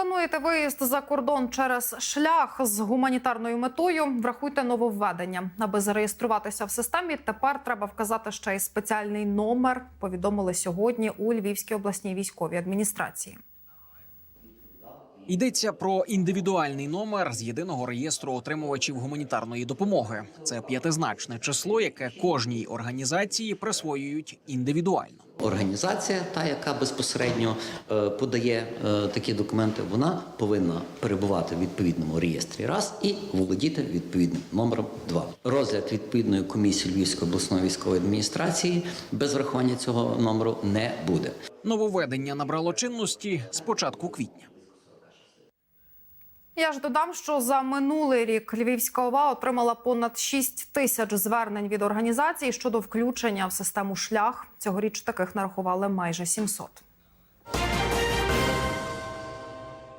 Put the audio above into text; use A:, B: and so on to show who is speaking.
A: Плануєте виїзд за кордон через шлях з гуманітарною метою? Врахуйте нововведення. Аби зареєструватися в системі, тепер треба вказати ще й спеціальний номер. Повідомили сьогодні у Львівській обласній військовій адміністрації.
B: Йдеться про індивідуальний номер з єдиного реєстру отримувачів гуманітарної допомоги. Це п'ятизначне число, яке кожній організації присвоюють індивідуально.
C: Організація, та яка безпосередньо е, подає е, такі документи, вона повинна перебувати в відповідному реєстрі раз і володіти відповідним номером два. Розгляд відповідної комісії Львівської обласної військової адміністрації без врахування цього номеру не буде.
B: Нововведення набрало чинності з початку квітня.
A: Я ж додам, що за минулий рік Львівська ОВА отримала понад 6 тисяч звернень від організацій щодо включення в систему шлях. Цьогоріч таких нарахували майже 700.